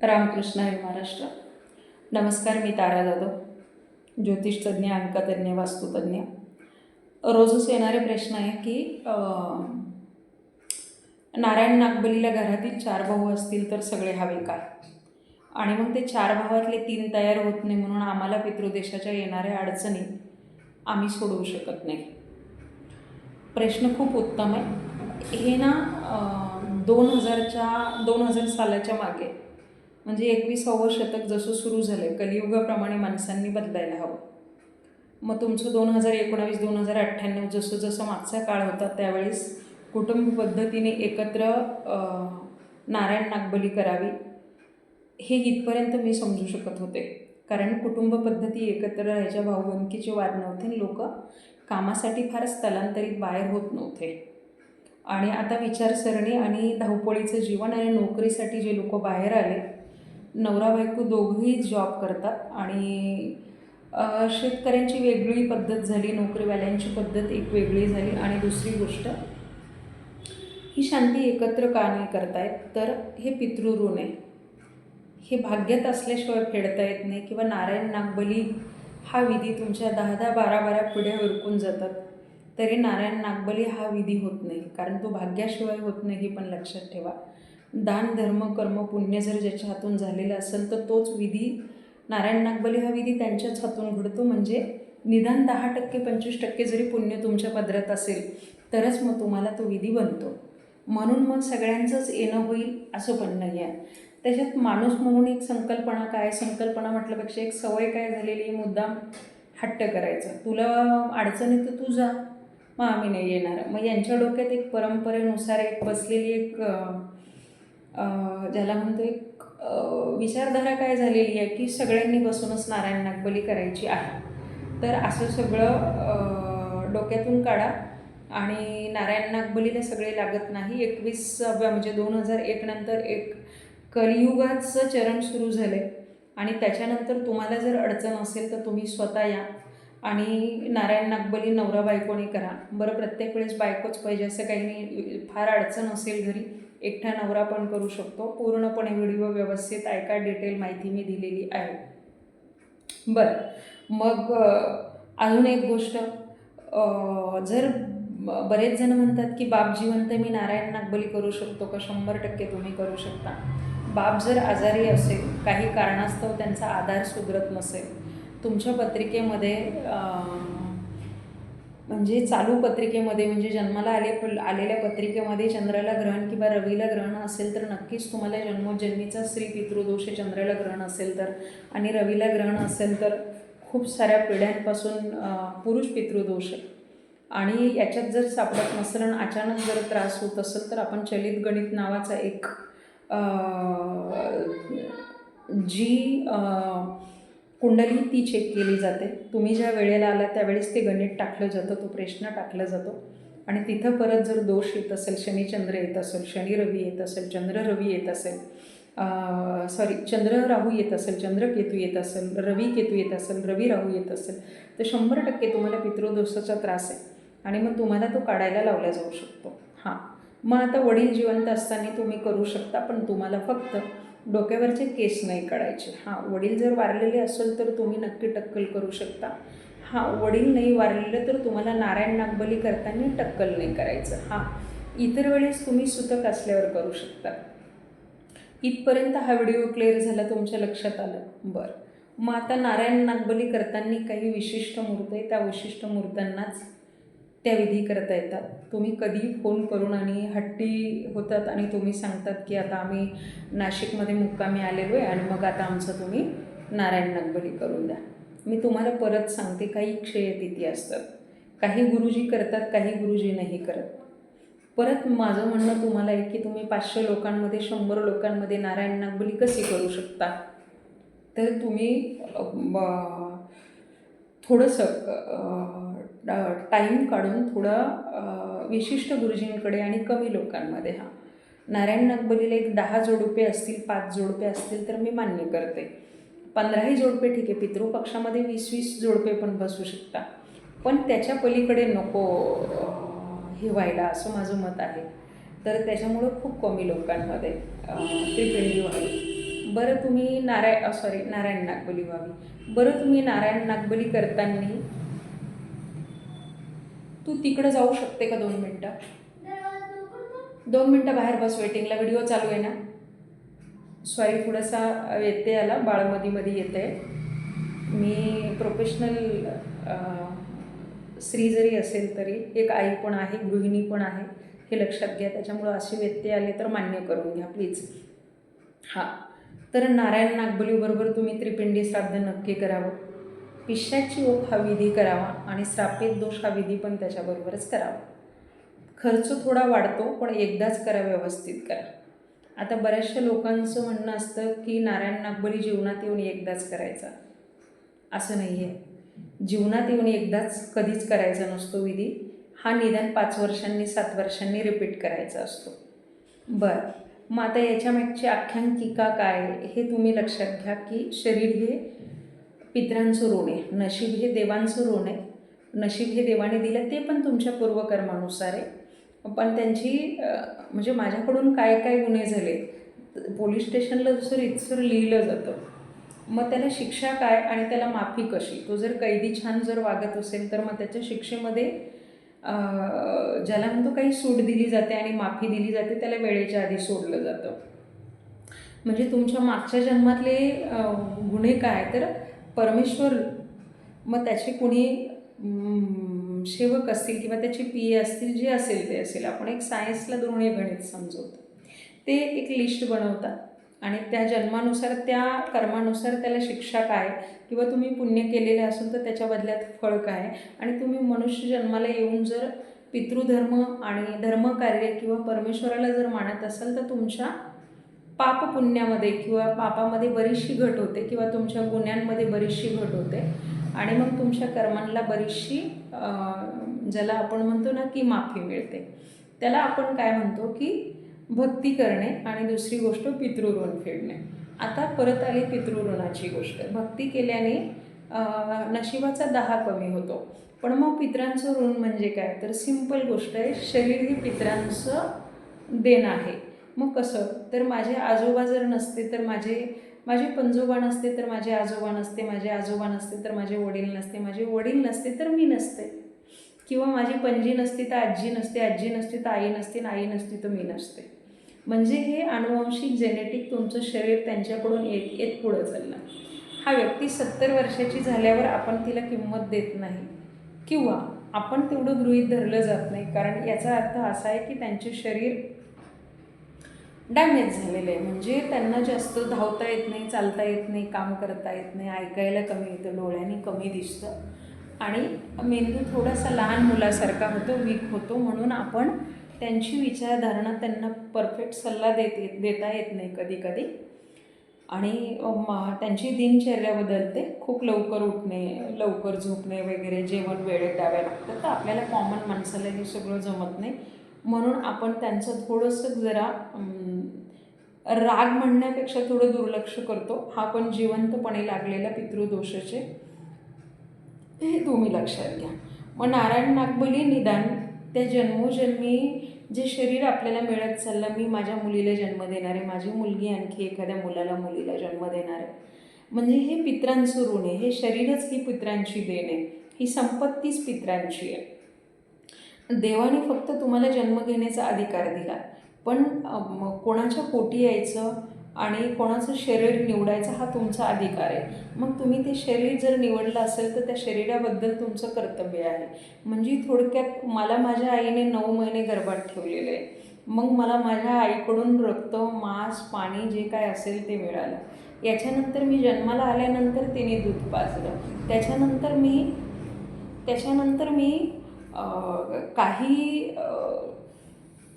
रामकृष्ण हरी महाराष्ट्र. नमस्कार मी तारा जाधव ज्योतिषतज्ञ अंकतज्ञ वास्तुतज्ञ. रोजच येणारे प्रश्न आहे की नारायण नागबलीला घरातील चार भाऊ असतील तर सगळे हवे काय? आणि मग ते चार भावातले तीन तयार होत नाही म्हणून आम्हाला पितृदेशाच्या येणाऱ्या अडचणी आम्ही सोडवू शकत नाही. प्रश्न खूप उत्तम आहे. हे ना दोन हजारच्या दोन हजार सालाच्या मागे म्हणजे एकविसावं शतक जसं सुरू झालं आहे कलियुगाप्रमाणे माणसांनी बदलायला हवं. मग तुमचं दोन हजार एकोणावीस दोन हजार अठ्ठ्याण्णव जसं जसं मागचा काळ होता त्यावेळेस कुटुंब पद्धतीने एकत्र नारायण नागबली करावी हे इथपर्यंत मी समजू शकत होते. कारण कुटुंब पद्धती एकत्र राहायच्या भाऊबंदकीचे वाद नव्हते लोक कामासाठी फार स्थलांतरित बाहेर होत नव्हते. आणि आता विचारसरणी आणि धावपळीचं जीवन आणि नोकरीसाठी जे लोक बाहेर आले नवरा बायको दोघंही जॉब करतात आणि शेतकऱ्यांची वेगळी पद्धत झाली नोकरीवाल्यांची पद्धत एक वेगळी झाली आणि दुसरी गोष्ट ही शांती एकत्र का नाही करतायत? तर हे पितृऋण आहे. हे भाग्यात असल्याशिवाय फेडता येत नाही किंवा नारायण नागबली हा विधी तुमच्या दहा दहा बारा बारा पिढ्या उरकून जातात तरी नारायण नागबली हा विधी होत नाही कारण तो भाग्याशिवाय होत नाही हे पण लक्षात ठेवा. दान धर्म कर्म पुण्य जर ज्याच्या हातून झालेलं असेल तर तोच विधी नारायण नागबली हा विधी त्यांच्याच हातून घडतो. म्हणजे निदान दहा टक्के पंचवीस टक्के जरी पुण्य तुमच्या पदरात असेल तरच मग तुम्हाला तो विधी बनतो. म्हणून मग सगळ्यांचंच येणं होईल असं पण नाही आहे त्याच्यात माणूस म्हणून एक संकल्पना काय? संकल्पना म्हटल्यापेक्षा एक सवय काय झालेली आहे, मुद्दाम हट्ट करायचा. तुला अडचण आहे तू जा. मग आम्ही नाही येणार. मग यांच्या डोक्यात एक परंपरेनुसार एक बसलेली एक ज्याला म्हणतो एक विचारधारा काय झालेली आहे की सगळ्यांनी बसूनच नारायण नागबली करायची आहे. तर असं सगळं डोक्यातून काढा आणि नारायण नागबलीला सगळे लागत नाही. एकवीस म्हणजे दोन हजार एक नंतर एक कलियुगाचं चरण सुरू झालं आहे आणि त्याच्यानंतर तुम्हाला जर अडचण असेल तर तुम्ही स्वतः या आणि नारायण नागबली नवरा बायकोने करा. बरं प्रत्येक वेळेस बायकोच पाहिजे असं काही नाही. फार अडचण असेल घरी एकटा नवरा पण करू शकतो. पूर्णपणे व्हिडिओ व्यवस्थित ऐका डिटेल माहिती मी दिलेली आहे. बरं. मग अजून एक गोष्ट. जर बरेच जण म्हणतात की बाप जिवंत मी नारायण नागबली करू शकतो का? शंभर टक्के तुम्ही करू शकता. बाप जर आजारी असेल काही कारणास्तव त्यांचा आधार सुधरत नसेल तुमच्या पत्रिकेमध्ये म्हणजे चालू पत्रिकेमध्ये म्हणजे जन्माला आले आलेल्या पत्रिकेमध्ये चंद्राला ग्रहण किंवा रवीला ग्रहण असेल तर नक्कीच तुम्हाला जन्मोजन्मीचा स्त्री पितृदोष आहे चंद्राला ग्रहण असेल तर. आणि रवीला ग्रहण असेल तर खूप साऱ्या पिढ्यांपासून पुरुष पितृदोष. आहे आणि याच्यात जर सापडत नसेल आणि अचानक जर त्रास होत असेल तर आपण चलित गणित नावाचा एक जी आ, कुंडली ती चेक केली जाते. तुम्ही ज्या वेळेला आला त्यावेळेस ते गणित टाकलं जातं तो प्रश्न टाकला जातो. आणि तिथं परत जर दोष येत असेल शनिचंद्र येत असेल शनी रवी येत असेल चंद्र रवी येत असेल सॉरी चंद्र राहू येत असेल चंद्र केतू येत असेल रवी केतू येत असेल रवी राहू येत असेल तर शंभर टक्के तुम्हाला पितृदोषाचा त्रास आहे. आणि मग तुम्हाला तो काढायला लावला जाऊ शकतो. हां. मग आता वडील जिवंत असताना तुम्ही करू शकता पण तुम्हाला फक्त डोक्यावरचे केस नाही काढायचे. हां वडील जर वारलेले असेल तर तुम्ही नक्की टक्कल करू शकता. हां वडील नाही वारलेलं तर तुम्हाला नारायण नागबली करताना टक्कल नाही करायचं. हां इतर वेळेस तुम्ही सुतक असल्यावर करू शकता. इथपर्यंत हा व्हिडिओ क्लिअर झाला तुमच्या लक्षात आलं? बरं. मग आता नारायण नागबली करताना काही विशिष्ट मूर्त आहे. त्या विशिष्ट मूर्तांनाच त्या विधी करता येतात. तुम्ही कधी फोन करून आणि हट्टी होतात आणि तुम्ही सांगतात की आता आम्ही नाशिकमध्ये मुक्कामी आलेलो आहे आणि मग आता आमचं तुम्ही नारायण नागबली करून द्या. मी तुम्हाला परत सांगते काही क्षयतिथी असतात. काही गुरुजी करतात काही गुरुजी नाही करत. परत माझं म्हणणं तुम्हाला आहे की तुम्ही पाचशे लोकांमध्ये शंभर लोकांमध्ये नारायण नागबली कशी करू शकता? तर तुम्ही ब- थोडंसं टाईम काढून थोडं विशिष्ट गुरुजींकडे आणि कमी लोकांमध्ये हा. नारायण नागबलीला एक दहा जोडपे असतील पाच जोडपे असतील तर मी मान्य करते. पंधराही जोडपे ठीक आहे पितृपक्षामध्ये वीस वीस जोडपे पण बसू शकता. पण त्याच्या पलीकडे नको हे व्हायला असं माझं मत आहे. तर त्याच्यामुळं खूप कमी लोकांमध्ये त्रिपिंडी व्हावी. बरं तुम्ही नारायण सॉरी नारायण नागबली व्हावी. बरं तुम्ही नारायण नागबली करताना तू तिकडं जाऊ शकते का दोन मिनटं? दोन मिनटं बाहेर बस वेटिंगला व्हिडिओ चालू आहे ना? सॉरी थोडासा येते आला बाळमधीमध्ये येते मी प्रोफेशनल स्त्री जरी असेल तरी एक आई पण आहे गृहिणी पण आहे हे लक्षात घ्या. त्याच्यामुळं असे व्यत्यय आले तर मान्य करून घ्या प्लीज हां. तर नारायण नागबलीबरोबर तुम्ही त्रिपिंडी श्राद्ध नक्की करावं. पिशाची ओख हा विधी करावा आणि श्रापित दोष हा विधी पण त्याच्याबरोबरच करावा. खर्च थोडा वाढतो पण एकदाच करा व्यवस्थित करा. आता बऱ्याचशा लोकांचं म्हणणं असतं की नारायण नागबली जीवनात येऊन एकदाच करायचा. असं नाही आहे जीवनात येऊन एकदाच कधीच करायचा नसतो विधी. हा निदान पाच वर्षांनी सात वर्षांनी रिपीट करायचा असतो. बरं. मग आता याच्यामागची आख्यानकिका काय हे तुम्ही लक्षात घ्या की शरीर हे पित्रांचं ऋण आहे. नशीब हे देवांचं ऋण आहे. नशीब हे देवाने दिलं ते पण तुमच्या पूर्वकर्मानुसार आहे. पण त्यांची म्हणजे माझ्याकडून काय काय गुन्हे झाले? पोलीस स्टेशनला जसं इतसर लिहिलं जातं. मग त्याला शिक्षा काय आणि त्याला माफी कशी? तो जर कैदी छान जर वागत असेल तर मग त्याच्या शिक्षेमध्ये ज्याला म्हणतो काही सूट दिली जाते आणि माफी दिली जाते त्याला वेळेच्या आधी सोडलं जातं. म्हणजे तुमच्या मागच्या जन्मातले गुन्हे काय? तर परमेश्वर मग त्याचे कुणी सेवक असतील किंवा त्याचे पी ए असतील जे असेल ते असेल आपण एक सायन्सला दुर्णे गणित समजवतो. ते एक लिस्ट बनवतात आणि त्या जन्मानुसार त्या कर्मानुसार त्याला शिक्षा काय किंवा तुम्ही पुण्य केलेले असेल तर त्याच्या बदल्यात फळ काय आणि तुम्ही मनुष्य जन्माला येऊन जर पितृधर्म आणि धर्मकार्य किंवा परमेश्वराला जर मानत असाल तर तुमच्या पाप पुण्यामध्ये किंवा पापामध्ये बरीचशी घट होते किंवा तुमच्या गुन्ह्यांमध्ये बरीचशी घट होते. आणि मग तुमच्या कर्मांना बरीचशी ज्याला आपण म्हणतो ना की माफी मिळते. त्याला आपण काय म्हणतो की भक्ती करणे आणि दुसरी गोष्ट पितृऋण फेडणे. आता परत आली पितृऋणाची गोष्ट. भक्ती केल्याने नशिबाचा दहा कमी होतो. पण मग पितरांचं ऋण म्हणजे काय? तर सिंपल गोष्ट आहे शरीर हे पितरांचं देणं आहे. मग कसं? तर माझे आजोबा जर नसते तर माझे माझे पंजोबा नसते तर माझे आजोबा नसते माझे आजोबा नसते तर माझे वडील नसते माझे वडील नसते तर मी नसते. किंवा माझी पणजी नसती तर आजी नसते आजी नसती तर आई नसते आई नसती तर मी नसते. म्हणजे हे अनुवंशिक जेनेटिक तुमचं शरीर त्यांच्याकडून येत येत पुढं चाललं. हा व्यक्ती सत्तर वर्षाची झाल्यावर आपण तिला किंमत देत नाही. किंवा आपण तेवढं गृहीत धरलं जात नाही. कारण याचा अर्थ असा आहे की त्यांचे शरीर डॅमेज झालेलं आहे. म्हणजे त्यांना जास्त धावता येत नाही चालता येत नाही काम करता येत नाही ऐकायला कमी येतं डोळ्यांनी कमी दिसतं. आणि मेंदू थोडासा लहान मुलासारखा होतो वीक होतो म्हणून आपण त्यांची विचारधारणा त्यांना परफेक्ट सल्ला देत येत देता येत नाही कधी कधी आणि त्यांची दिनचर्या बदलते खूप लवकर उठणे लवकर झोपणे वगैरे जेवण वेळेत द्यावे लागतं तर आपल्याला कॉमन माणसाला हे सगळं जमत नाही. म्हणून आपण त्यांचं थोडंसं जरा राग म्हणण्यापेक्षा थोडं दुर्लक्ष करतो. हा पण जिवंतपणे लागलेला पितृदोषाचे. हे तुम्ही लक्षात घ्या. मग नारायण नागबली निदान त्या जन्मोजन्मी जे शरीर आपल्याला मिळत चाललं मी माझ्या मुलीला जन्म देणार आहे. माझी मुलगी आणखी एखाद्या मुलाला मुलीला जन्म देणार आहे. म्हणजे हे पित्रांचं ऋण आहे. हे शरीरच ही पित्रांची देण आहे. ही संपत्तीच पित्रांची आहे. देवाने फक्त तुम्हाला जन्म घेण्याचा अधिकार दिला. पण कोणाच्या पोटी यायचं आणि कोणाचं शरीर निवडायचं हा तुमचा अधिकार आहे. मग तुम्ही ते शरीर जर निवडलं असेल तर त्या शरीराबद्दल तुमचं कर्तव्य आहे. म्हणजे थोडक्यात मला माझ्या आईने नऊ महिने गर्भात ठेवलेले आहे मग मला माझ्या आईकडून रक्त मांस पाणी जे काय असेल ते मिळालं. याच्यानंतर मी जन्माला आल्यानंतर तिने दूध पाजलं. त्याच्यानंतर मी त्याच्यानंतर मी काही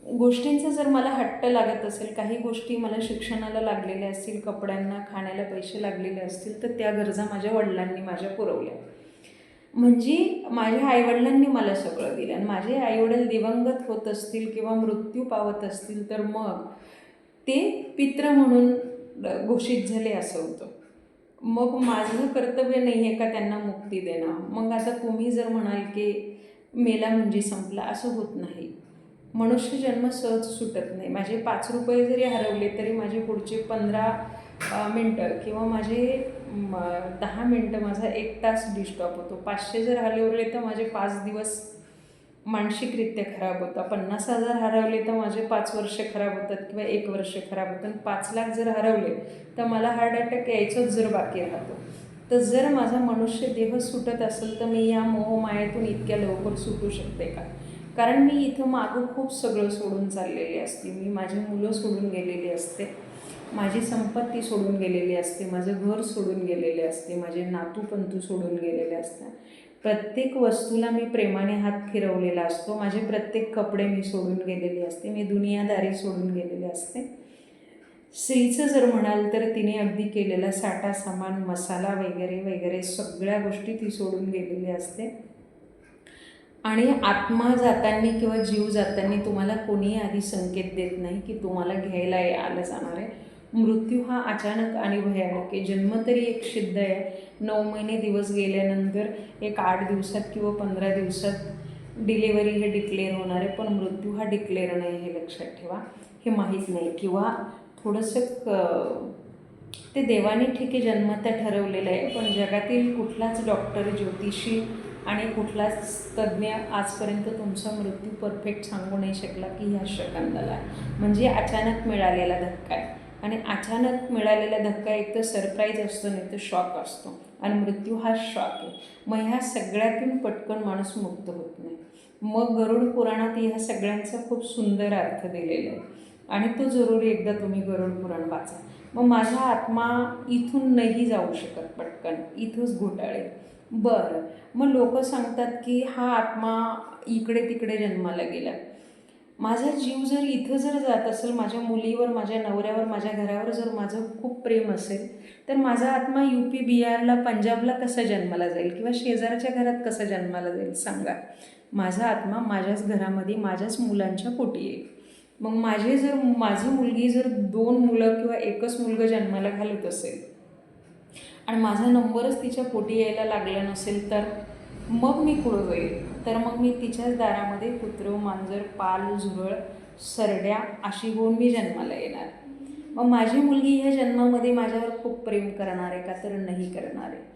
गोष्टींचं जर मला हट्ट लागत असेल काही गोष्टी मला शिक्षणाला लागलेल्या असतील कपड्यांना खाण्याला पैसे लागलेले असतील तर त्या गरजा माझ्या वडिलांनी माझ्या पुरवल्या. म्हणजे माझ्या आईवडिलांनी मला सगळं दिलं. आणि माझे आईवडील दिवंगत होत असतील किंवा मृत्यू पावत असतील तर मग ते पित्र म्हणून घोषित झाले असं होतं. मग माझं कर्तव्य नाही आहे का त्यांना मुक्ती देणं? मग आता तुम्ही जर म्हणाल की मेला म्हणजे संपला असं होत नाही. मनुष्य जन्म सहज सुटत नाही. माझे पाच रुपये जरी हरवले तरी माझे पुढचे पंधरा मिनटं किंवा माझे म, दहा मिनटं माझा एक तास डिस्टॉप होतो. पाचशे जर हरवले तर माझे पाच दिवस मानसिकरित्या खराब होता पन्नास हजार हरवले तर माझे पाच वर्ष खराब होतात किंवा एक वर्ष खराब होतं आणि पाच लाख जर हरवले तर मला हार्ट अटॅक यायचंच जर बाकी राहतो. तर जर माझा मनुष्य देह सुटत असेल तर मी या मोहमायातून इतक्या लवकर सुटू शकते का? कारण मी इथं मागं खूप सगळं सोडून चाललेली असते. मी माझी मुलं सोडून गेलेली असते. माझी संपत्ती सोडून गेलेली असते. माझं घर सोडून गेलेले असते. माझे नातू पंतू सोडून गेलेले असतात. प्रत्येक वस्तूला मी प्रेमाने हात फिरवलेला असतो. माझे प्रत्येक कपडे मी सोडून गेलेले असते. मी दुनियादारी सोडून गेलेले असते. स्त्रीचं जर म्हणाल तर तिने अगदी केलेला साठा सामान मसाला वगैरे वगैरे सगळ्या गोष्टी ती सोडून गेलेली असते. आणि आत्मा जाताना किंवा जीव जाताना तुम्हाला कोणीही आधी संकेत देत नाही की तुम्हाला घ्यायला ये- आलं जाणार आहे. मृत्यू हा अचानक आणि भयानक आहे. जन्म तरी एक सिद्ध आहे. नऊ महिने दिवस गेल्यानंतर एक आठ दिवसात किंवा पंधरा दिवसात डिलेवरी हे डिक्लेअर होणार आहे. पण मृत्यू हा डिक्लेअर नाही हे लक्षात ठेवा. हे माहीत नाही. किंवा थोडंसं क ते देवाने ठीक आहे जन्मता ठरवलेलं आहे. पण जगातील कुठलाच डॉक्टर ज्योतिषी आणि कुठलाच तज्ज्ञ आजपर्यंत तुमचा मृत्यू परफेक्ट सांगू नाही शकला की ह्या शकंदाला आहे. म्हणजे अचानक मिळालेला धक्का आहे. आणि अचानक मिळालेला धक्का एक तर सरप्राईज असतो नाही तर शॉक असतो. आणि मृत्यू हा शॉक आहे. मग ह्या सगळ्यातून पटकन माणूस मुक्त होत नाही. मग गरुड पुराणात ह्या सगळ्यांचा खूप सुंदर अर्थ दिलेला आहे. आणि तो जरूर एकदा तुम्ही गरुड पुराण वाचा. मग माझा आत्मा इथून नाही जाऊ शकत पटकन. इथंच घोटाळे बरं. मग लोक सांगतात की हा आत्मा इकडे तिकडे जन्माला गेला. माझा जीव जर इथं जर जात असेल माझ्या मुलीवर माझ्या नवऱ्यावर माझ्या घरावर जर माझं खूप प्रेम असेल तर माझा आत्मा यू पी बिहारला पंजाबला कसा जन्माला जाईल किंवा शेजारच्या घरात कसा जन्माला जाईल सांगा. माझा आत्मा माझ्याच घरामध्ये माझ्याच मुलांच्या पोटी येईल मग माझे जर माझी मुलगी जर दोन मुलं किंवा एकच मुलगा जन्माला घालत असेल आणि माझा नंबरच तिच्या पोटी यायला लागला नसेल तर मग मी कुठं जाईल? तर मग मी तिच्याच दारामध्ये कुत्रं मांजर पाल झुरळ सरड्या अशी होऊन मी जन्माला येणार. मग माझी मुलगी ह्या जन्मामध्ये माझ्यावर खूप प्रेम करणार आहे का तर नाही करणार. आहे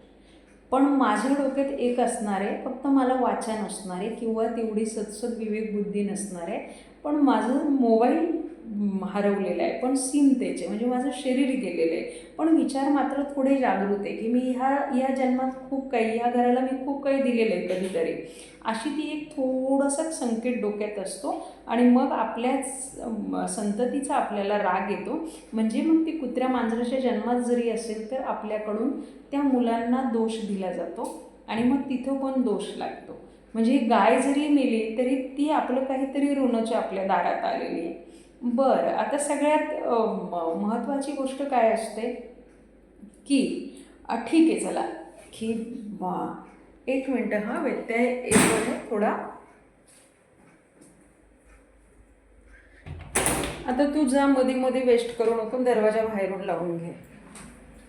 पण माझ्या डोक्यात एक असणार आहे फक्त मला वाचा नसणार आहे किंवा तेवढी सदसद विवेक बुद्धी नसणार आहे पण माझं मोबाईल हरवलेलं आहे. पण सीम त्याचे म्हणजे माझं शरीर गेलेलं आहे. पण विचार मात्र थोडे जागृत आहे की मी ह्या या जन्मात खूप काही ह्या घराला मी खूप काही दिलेलं आहे कधीतरी. अशी ती एक थोडासा संकेत डोक्यात असतो आणि मग आपल्याच संततीचा आपल्याला राग येतो. म्हणजे मग ती कुत्र्या मांजराच्या जन्मात जरी असेल तर आपल्याकडून त्या मुलांना दोष दिला जातो आणि मग तिथं पण दोष लागतो. म्हणजे गाय जरी मेली तरी ती आपलं काहीतरी ऋणच आपल्या दारात आलेली आहे. बरं आता सगळ्यात महत्त्वाची गोष्ट काय असते? की ठीक आहे चला. की बा एक मिनटं हा व्यत्यय येतो आहे थोडा आता तू जा मध्ये मध्ये वेस्ट करू नको दरवाजा बाहेरून लावून घे.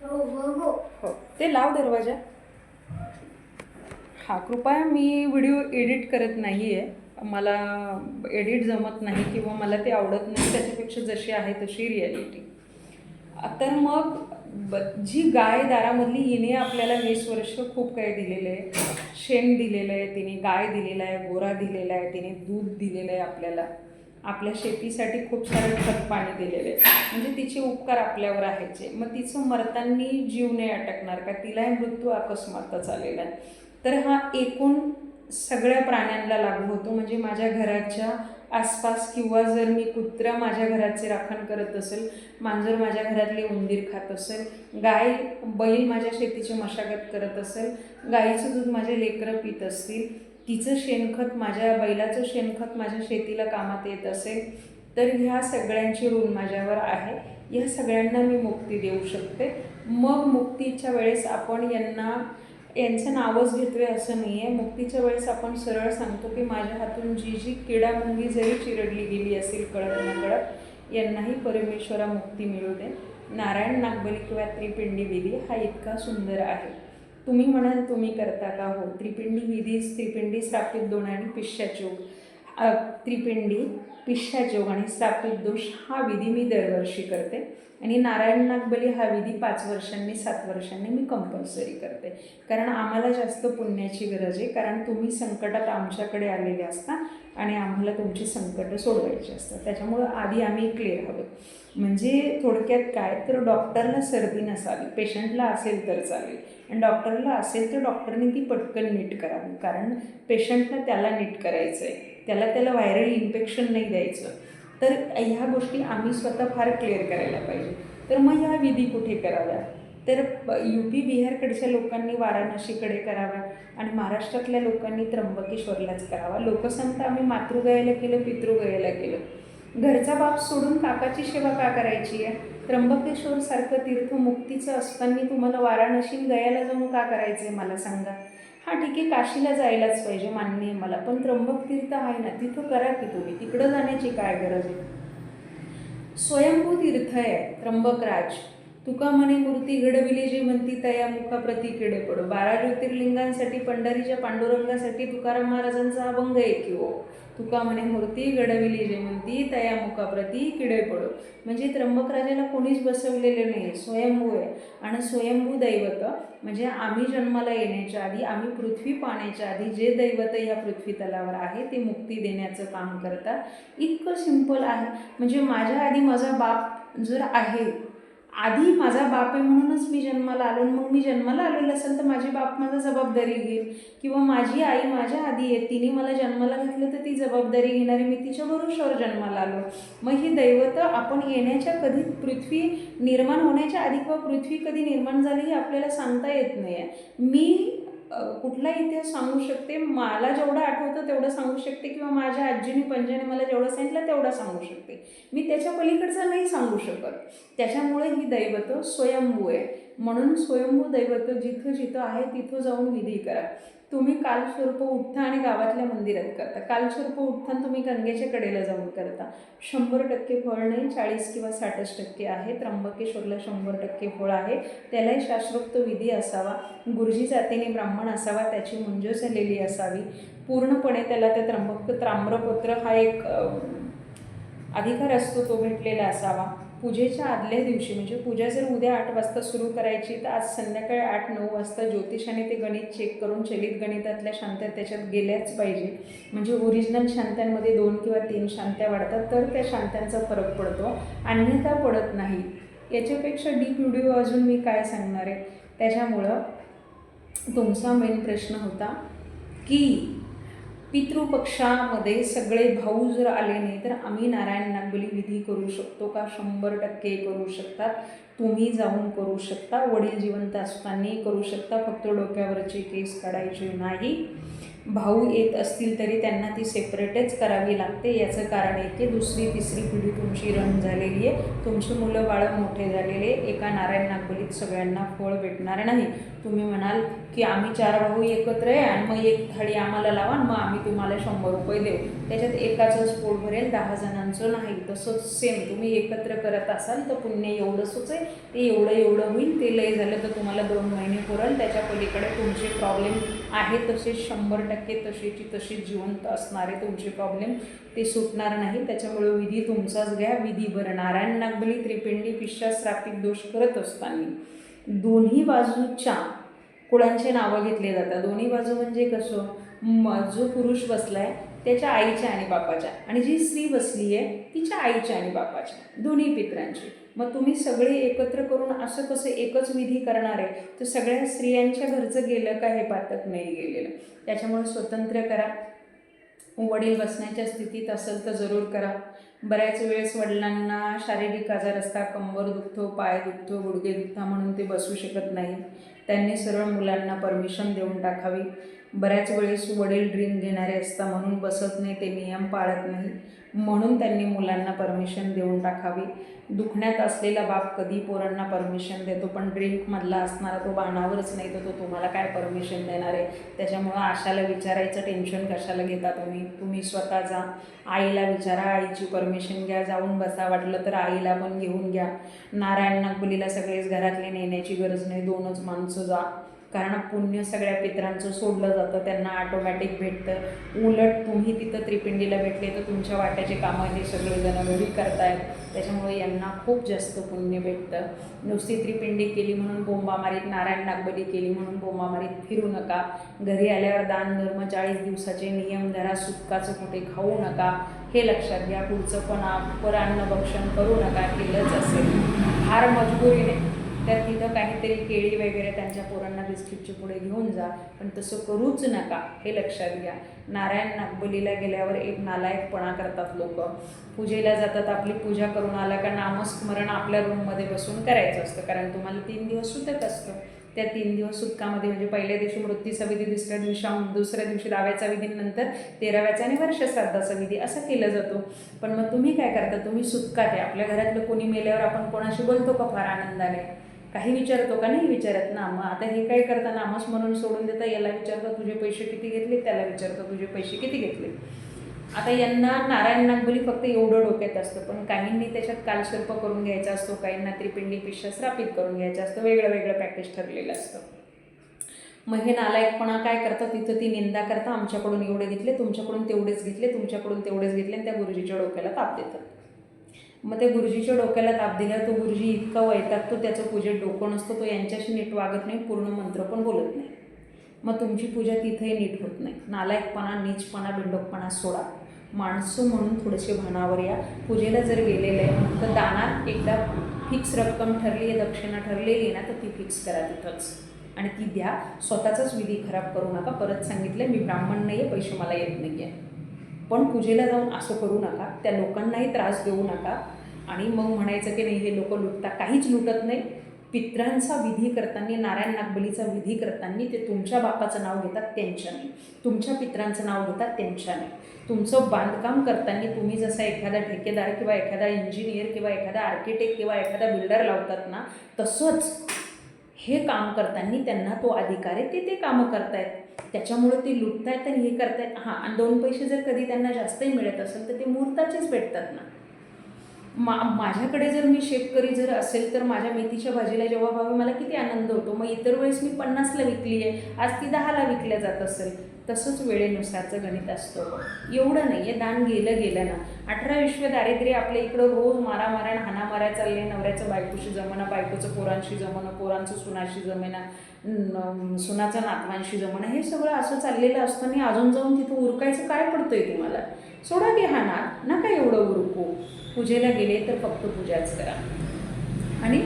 हो हो हो. हो ते लाव दरवाजा. हा कृपया मी व्हिडिओ एडिट करत नाही आहे मला एडिट जमत नाही किंवा मला ते आवडत नाही त्याच्यापेक्षा जशी आहे तशी रिॲलिटी तर मग ब जी गाय दारामधली हिने आपल्याला वीस वर्ष खूप काही दिलेलं आहे. शेण दिलेलं आहे तिने गाय दिलेला आहे गोरा दिलेला आहे तिने दूध दिलेलं आहे आपल्याला. आपल्या शेतीसाठी खूप सारं खत पाणी दिलेलं आहे. म्हणजे तिचे उपकार आपल्यावर आहेचे मग तिचं मरतानी जीव नाही अटकणार का? तिलाही मृत्यू अकस्मातच आलेला आहे. तर हा एकूण सगळ्या प्राण्यांना लागू होतो. म्हणजे माझ्या घराच्या आसपास किंवा जर मी कुत्रा माझ्या घराचे राखण करत असेल मांजर माझ्या घरातली उंदीर खात असेल गाय बैल माझ्या शेतीची मशागत करत असेल गाईचं दूध माझे लेकरं पित असतील तिचं शेणखत माझ्या बैलाचं शेणखत माझ्या शेतीला कामात येत असेल तर ह्या सगळ्यांची ऋण माझ्यावर आहे. या सगळ्यांना मी मुक्ती देऊ शकते. मग मुक्तीच्या वेळेस आपण यांना यांचं नावच घेतोय असं नाही आहे मुक्तीच्या वेळेस आपण सरळ सांगतो की माझ्या हातून जी जी किडामुंगी जरी चिरडली गेली असेल कळत नकळत यांनाही परमेश्वरा मुक्ती मिळू दे. नारायण नागबली किंवा त्रिपिंडी विधी हा इतका सुंदर आहे. तुम्ही म्हणाल तुम्ही करता का? हो. त्रिपिंडी विधी त्रिपिंडी श्रापित दोन आणि पिश्याचोग त्रिपिंडी पिश्याचोग आणि श्रापित दोष हा विधी मी दरवर्षी करते. आणि नारायण नागबली हा विधी पाच वर्षांनी सात वर्षांनी मी कंपल्सरी करते. कारण आम्हाला जास्त पुण्याची गरज आहे. कारण तुम्ही संकटात आमच्याकडे आलेले असता आणि आम्हाला तुमची संकटं सोडवायची असतात. त्याच्यामुळं आधी आम्ही क्लिअर हवं. म्हणजे थोडक्यात काय? तर डॉक्टरला सर्दी नसावी. पेशंटला असेल तर चालेल. आणि डॉक्टरला असेल तर डॉक्टरने ती पटकन नीट करावी. कारण पेशंटला त्याला नीट करायचं आहे त्याला त्याला व्हायरल इन्फेक्शन नाही द्यायचं. तर ह्या गोष्टी आम्ही स्वतः फार क्लिअर करायला पाहिजे. तर मग ह्या विधी कुठे कराव्या तर यू पी बिहारकडच्या लोकांनी वाराणसीकडे कराव्या आणि महाराष्ट्रातल्या लोकांनी त्र्यंबकेश्वरलाच करावा. लोकसंत आम्ही मातृगयाला केलं पितृगयाला केलं. घरचा बाप सोडून काकाची सेवा का करायची आहे? त्र्यंबकेश्वरसारखं तीर्थ मुक्तीचं असताना तुम्हाला वाराणसी गयाला जाऊन का करायचं आहे मला सांगा. हां ठीक आहे काशीला जायलाच पाहिजे मान्य आहे मला. पण त्र्यंबक तीर्थ आहे ना तिथं करा की तुम्ही. तिकडं जाण्याची काय गरज आहे? स्वयंभू तीर्थ आहे त्र्यंबकराज. तुका म्हणे मूर्ती घडविली जी म्हणती तया मुखा प्रती किडे पडो. बारा ज्योतिर्लिंगांसाठी पंढरीच्या पांडुरंगासाठी तुकाराम महाराजांचा अभंग आहे की हो? तुका म्हणे मूर्ती घडविली जी म्हणती तया मुखा किडे पडो. म्हणजे त्र्यंबकराजाला कोणीच बसवलेलं नाही स्वयंभू आहे. आणि स्वयंभू दैवत म्हणजे आम्ही जन्माला येण्याच्या आधी आम्ही पृथ्वी पाण्याच्या आधी जे दैवत ह्या पृथ्वी तलावर आहे ते मुक्ती देण्याचं काम करतात. इतकं सिंपल आहे. म्हणजे माझ्या आधी माझा बाप जर आहे आधी माझा बाप आहे म्हणूनच मी जन्माला आलो मग मी जन्माला आलेलं असेल तर माझी बाप माझा जबाबदारी घेईल. किंवा माझी आई माझ्या आधी आहे तिने मला जन्माला घातलं तर ती जबाबदारी घेणारी मी तिच्या भरोशावर जन्माला आलो. मग ही दैवत आपण येण्याच्या कधी पृथ्वी निर्माण होण्याच्या आधी किंवा पृथ्वी कधी निर्माण झाली हे आपल्याला सांगता येत नाही आहे मी कुठला इतिहास सांगू शकते. मला जेवढं आठवतं तेवढं सांगू शकते किंवा माझ्या आजीने पंजाने मला जेवढं सांगितलं तेवढं सांगू शकते. मी त्याच्या पलीकडचं नाही सांगू शकत. त्याच्यामुळे ही दैवत स्वयंभू आहे. म्हणून स्वयंभू दैवत जिथं जिथं आहे तिथं जाऊन विधी करा. तुम्ही कालस्वरूप उठता आणि गावातल्या मंदिरात करता. कालस्वरूप उठताना तुम्ही गंगेच्या कडेला जाऊन करता. शंभर टक्के फळ नाही चाळीस किंवा साठच टक्के आहे. त्र्यंबकेश्वरला शंभर टक्के फळ आहे. त्यालाही शास्त्रोक्त विधी असावा. गुरुजी जातीने ब्राह्मण असावा त्याची मुंज झालेली असावी. पूर्णपणे त्याला त्या त्र्यंबक ताम्रपत्र हा एक अधिकार असतो तो भेटलेला असावा. पूजेच्या आदल्या दिवशी म्हणजे पूजा जर उद्या आठ वाजता सुरू करायची तर आज संध्याकाळी आठ नऊ वाजता ज्योतिषाने ते गणित चेक करून चलित गणितातल्या शांत्या त्याच्यात गेल्याच पाहिजे. म्हणजे ओरिजिनल शांत्यांमध्ये दोन किंवा तीन शांत्या वाढतात तर त्या शांत्यांचा फरक पडतो. अन्यथा पडत नाही. याच्यापेक्षा डीप व्हिडिओ अजून मी काय सांगणार आहे? त्याच्यामुळं तुमचा मेन प्रश्न होता की पितृपक्षामध्ये सगळे भाऊ जर आले नाही तर आम्ही नारायण नागबली विधी करू शकतो का? शंभर टक्के करू शकतात. तुम्ही जाऊन करू शकता. वडील जिवंत असतानाही करू शकता. फक्त डोक्यावरचे केस काढायचे नाही. भाऊ येत असतील तरी त्यांना ती सेपरेटच करावी लागते. याचं कारण आहे की दुसरी तिसरी पिढी तुमची रन झालेली आहे. तुमची मुलं बाळं मोठे झालेले एका नारायण नागबलीत सगळ्यांना फळ भेटणार नाही. तुम्ही म्हणाल की आम्ही चार भाऊ एकत्र आहे आणि मग एक थाळी आम्हाला लावा आणि मग आम्ही तुम्हाला शंभर रुपये देऊ. त्याच्यात एकाचंच पोट भरेल दहा जणांचं नाही. तसंच सेम तुम्ही एकत्र करत असाल तर पुण्य एवढंच आहे. ते एवढं एवढं होईल ते लय झालं तर तुम्हाला दोन महिने पुरल. त्याच्या पलीकडे तुमचे प्रॉब्लेम आहे तसे शंभर टक्के तसेची तशी जिवंत असणारे तुमचे प्रॉब्लेम ते सुटणार नाही. त्याच्यामुळे विधी तुमचाच घ्या. विधी भरणारायण नारायण नागबली त्रिपिंडी पिशा श्रापिक दोष करत असताना. दोन्ही बाजूच्या कुळांचे नावं घेतले जातात. दोन्ही बाजू म्हणजे कसं? म जो पुरुष बसला आहे त्याच्या आईच्या आणि बापाच्या. आणि जी स्त्री बसली आहे तिच्या आईच्या आणि बापाच्या. दोन्ही पित्रांची. मग तुम्ही सगळे एकत्र करून असं कसं एकच विधी करणार आहे? तर सगळ्या स्त्रियांच्या घरचं गेलं का हे पातक नाही गेलेलं? त्याच्यामुळे स्वतंत्र करा. वडील बसण्याच्या स्थितीत असेल तर जरूर करा. बऱ्याच वेळेस वडिलांना शारीरिक आजार असता कंबर दुखतो पाय दुखतो गुडघे दुखता म्हणून ते बसू शकत नाही. त्यांनी सरळ मुलांना परमिशन देऊन टाकावी. बऱ्याच वेळेस वडील ड्रिंक घेणारे असता म्हणून बसत नाही ते नियम पाळत नाही. म्हणून त्यांनी मुलांना परमिशन देऊन टाकावी. दुखण्यात असलेला बाप कधी पोरांना परमिशन देतो पण ड्रिंकमधला असणारा तो बाणावरच नाही तर तो तुम्हाला काय परमिशन देणार आहे? त्याच्यामुळं आशाला विचारायचं टेन्शन कशाला घेता तुम्ही? तुम्ही स्वतः जा. आईला विचारा आईची परमिशन घ्या. जाऊन बसा. वाटलं तर आईला पण घेऊन घ्या. नारायण नागबलीला सगळेच घरातले नेण्याची गरज नाही. दोनच माणसं जा. कारण पुण्य सगळ्या पित्रांचं सोडलं जातं त्यांना ऑटोमॅटिक भेटतं. उलट तुम्ही तिथं त्रिपिंडीला भेटले तर तुमच्या वाट्याचे कामं हे सगळेजण घरी करतायत. त्याच्यामुळे यांना खूप जास्त पुण्य भेटतं. नुसती त्रिपिंडी केली म्हणून बोंबामारीत नारायण नागबली केली म्हणून बोंबामारीत फिरू नका. घरी आल्यावर दान धर्म चाळीस दिवसाचे नियम धरा सुटकाचं कुठे खाऊ नका. हे लक्षात घ्या पुढचं पण परान्न भक्षण करू नका केलंच असेल. फार मजबुरीने तर तिथं काहीतरी केळी वगैरे त्यांच्या पोरांना बिस्किटचे पुढे घेऊन जा पण तसं करूच नका हे लक्षात घ्या. नारायण नागबलीला गेल्यावर एक नालायकपणा करतात लोक. पूजेला जातात आपली पूजा करून आला का नामस्मरण आपल्या रूममध्ये बसून करायचं असतं कारण तुम्हाला तीन दिवस सुतक असतं. त्या तीन दिवस सुतकामध्ये म्हणजे पहिल्या दिवशी मृत्यूचा विधी दुसऱ्या दिवशी दुसऱ्या दिवशी दाव्याचा विधी नंतर तेराव्याचा आणि वर्षश्राद्धाचा विधी असं केलं जातो. पण मग तुम्ही काय करता? तुम्ही सुतकात आहे आपल्या घरातलं कोणी मेल्यावर आपण कोणाशी बोलतो का फार आनंदाने? काही विचारतो का? नाही विचारत. ना मग आता हे काय करता नामस्मरण सोडून देता याला विचारता तुझे पैसे किती घेतले? त्याला विचारता तुझे पैसे किती घेतले? आता यांना नारायण नागबली फक्त एवढं डोक्यात असतं. पण काहींनी त्याच्यात कालसर्प करून घ्यायचा असतो काहींना त्रिपिंडी पिशा श्रापित करून घ्यायचं असतं वेगळं वेगळं पॅकेज ठरलेलं असतं. मग हे नालायकपणा काय करतात तिथं ती निंदा करता आमच्याकडून एवढे घेतले तुमच्याकडून तेवढेच घेतले तुमच्याकडून तेवढेच घेतले आणि त्या गुरुजीच्या डोक्याला ताप देतात. मग ते गुरुजीच्या डोक्याला ताप दिल्यावर तो गुरुजी इतका वैतागतो त्याचं पूजेत डोकं नसतं तो यांच्याशी नीट वागत नाही पूर्ण मंत्र पण बोलत नाही. मग तुमची पूजा तिथेही नीट होत नाही. नालायकपणा नीचपणा बिंडोकपणा सोडा. माणसं म्हणून थोडेसे भानावर या. पूजेला जर गेलेलं आहे तर दानात एकदा फिक्स रक्कम ठरली आहे दक्षिणा ठरलेली ना तर ती फिक्स करा तिथंच. आणि ती द्या. स्वतःचाच विधी खराब करू नका. परत सांगितलं मी ब्राह्मण नाही आहे पैसे मला येत नाही आहे पण पूजेला जाऊन असं करू नका त्या लोकांनाही त्रास देऊ नका. आणि मग म्हणायचं की नाही हे लोक लुटतात काहीच लुटत नाही. पित्रांचा विधी करताना नारायण नागबलीचा विधी करताना ते तुमच्या बापाचं नाव घेतात त्यांच्याने तुमच्या पित्रांचं नाव घेतात त्यांच्याने तुमचं बांधकाम करताना तुम्ही जसा एखादा ठेकेदार किंवा एखादा इंजिनियर किंवा एखादा आर्किटेक्ट किंवा एखादा बिल्डर लावतात ना तसंच हे काम करताना त्यांना तो अधिकार आहे ते ते कामं करतायत. त्याच्यामुळे ते लुटतायत आणि हे करतायत. हां आणि दोन पैसे जर कधी त्यांना जास्तही मिळत असेल तर ते मुहूर्ताचेच भेटतात ना. मा माझ्याकडे जर मी शेतकरी जर असेल तर माझ्या मेथीच्या भाजीला जेव्हा भावे मला किती आनंद होतो. मग इतर वेळेस मी पन्नासला विकली आहे आज ती दहाला विकल्या जात असेल. तसंच वेळेनुसारचं गणित असतं. एवढं नाही आहे दान गेलं गेलं ना. अठरा विश्व दारिद्र्य आपल्या इकडं रोज मारामारण हाणामाऱ्या चालले नवऱ्याचं बायकोशी जमणं बायकोचं पोरांशी जमणं पोरांचं सुनाशी जमेना सुनाचं नातवांशी जमणं हे सगळं असं चाललेलं असताना अजून जाऊन तिथं उरकायचं काय पडतंय तुम्हाला? सोडा की हा ना नका एवढं उरकू. पूजेला गेले तर फक्त पूजाच करा. आणि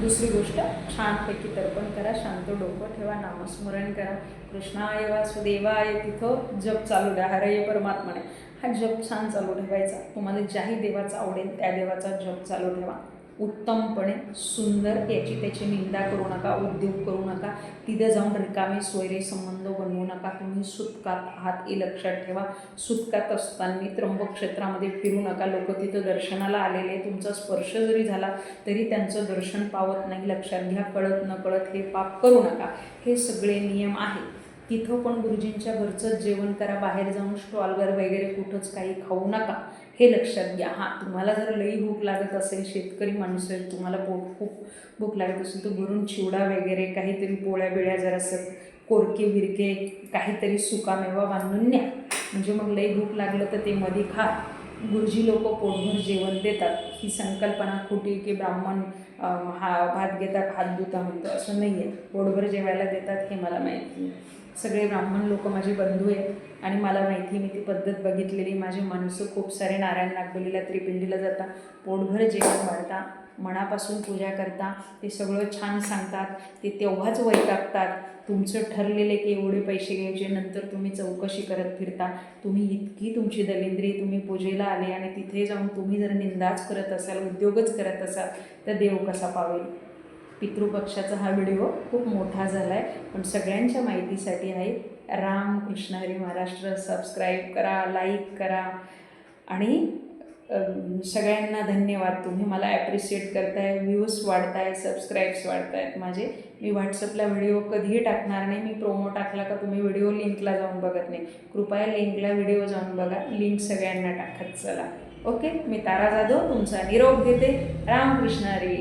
दुसरी गोष्ट छानपैकी तर्पण करा शांत डोकं ठेवा नामस्मरण करा. कृष्णाय वासुदेवाय तिथं जप चालू द्या हरय परमात्माने. हा जप छान चालू ठेवायचा. तुम्हाला ज्याही देवाचा आवडेल त्या देवाचा जप चालू ठेवा. उत्तमपणे सुंदर याची त्याची निंदा करू नका उद्योग करू नका तिथं जाऊन रिकामे सोयरे संबंध बनवू नका तुम्ही सुतकात आहात हे लक्षात ठेवा. सुतकात असताना त्र्यंबक क्षेत्रामध्ये फिरू नका लोक तिथं दर्शनाला आलेले तुमचा स्पर्श जरी झाला तरी त्यांचं दर्शन पावत नाही लक्षात घ्या कळत न कळत हे पाप करू नका. हे सगळे नियम आहे तिथं पण गुरुजींच्या घरचंच जेवण करा बाहेर जाऊन स्टॉलवर वगैरे कुठंच काही खाऊ नका. हे लक्षात घ्या. हां तुम्हाला जर लई भूक लागत असेल शेतकरी माणूस आहे तुम्हाला पोट खूप भूक लागत असेल तर गुरून चिवडा वगैरे काहीतरी पोळ्या बिळ्या जर असं कोरके बिरके काहीतरी सुकामेवा बांधून न्या. म्हणजे मग लई भूक लागलं तर ते मध्ये खा. गुरुजी लोक पोटभर जेवण देतात. ही संकल्पना खोटी की ब्राह्मण हा भात घेतात हात धुता म्हणतो. असं नाही आहे पोटभर जेवायला देतात हे मला माहिती सगळे ब्राह्मण लोक माझे बंधू आहेत. आणि मला माहिती मी ती पद्धत बघितलेली माझे माणसं खूप सारे नारायण नागबलीला त्रिपिंडीला जाता पोटभर जेवण वाढता मनापासून पूजा करता ते सगळं छान सांगतात. ते तेव्हाच वैतागतात तुमचं ठरलेले की एवढे पैसे घ्यायचे नंतर तुम्ही चौकशी करत फिरता. तुम्ही इतकी तुमची दलिंद्री तुम्ही पूजेला आले आणि तिथे जाऊन तुम्ही जर निंदाच करत असाल उद्योगच करत असाल तर देव कसा पावेल? पितृपक्षाचा हा व्हिडिओ खूप मोठा झाला आहे पण सगळ्यांच्या माहितीसाठी आहे राम कृष्ण हरी महाराष्ट्र सबस्क्राईब करा लाईक करा. आणि सगळ्यांना धन्यवाद. तुम्ही मला ॲप्रिशिएट करताय व्ह्यूज वाढताय सबस्क्राईब्स वाढतायत माझे. मी व्हॉट्सअपला व्हिडिओ कधीही टाकणार नाही. मी प्रोमो टाकला का तुम्ही व्हिडिओ लिंकला जाऊन बघत नाही. कृपया लिंकला व्हिडिओ जाऊन बघा. लिंक सगळ्यांना टाकत चला. ओके मी तारा जाधव तुमचा निरोप घेते. रामकृष्ण हरी.